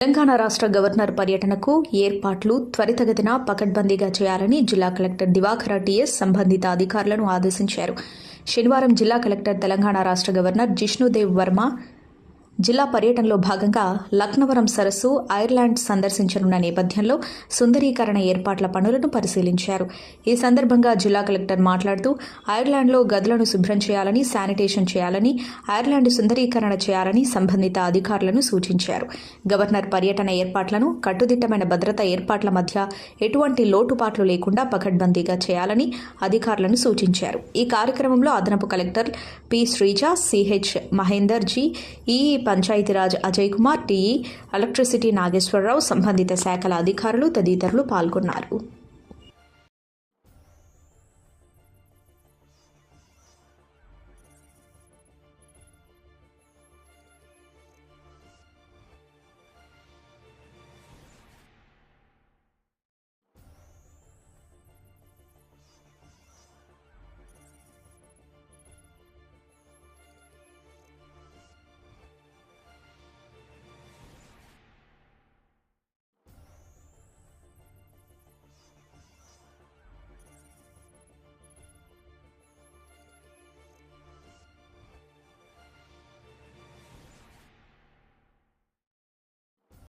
తెలంగాణ రాష్ట్ర గవర్నర్ పర్యటనకు ఏర్పాట్లు త్వరితగతిన పకడ్బందీగా చేయాలని జిల్లా కలెక్టర్ దివాకర టీఎస్ సంబంధిత అధికారులను ఆదేశించారు. శనివారం జిల్లా కలెక్టర్ తెలంగాణ రాష్ట్ర గవర్నర్ జిష్ణుదేవ్ వర్మ జిల్లా పర్యటనలో భాగంగా లక్నవరం సరస్సు ఐర్లాండ్ సందర్శించనున్న నేపథ్యంలో సుందరీకరణ ఏర్పాట్ల పనులను పరిశీలించారు. ఈ సందర్భంగా జిల్లా కలెక్టర్ మాట్లాడుతూ ఐర్లాండ్లో గదులను శుభ్రం చేయాలని శానిటేషన్ చేయాలని ఐర్లాండ్ సుందరీకరణ చేయాలని సంబంధిత అధికారులను సూచించారు. గవర్నర్ పర్యటన ఏర్పాట్లను కట్టుదిట్టమైన భద్రత ఏర్పాట్ల మధ్య ఎటువంటి లోటుపాట్లు లేకుండా పకడ్బందీగా చేయాలని అధికారులను సూచించారు. ఈ కార్యక్రమంలో అదనపు collector P. Sreeja CH Mahender G E. Panchayati Raj Ajay Kumar TE electricity Nageswara Rao సంబంధిత శాఖల అధికారులు తదితరులు పాల్గొన్నారు.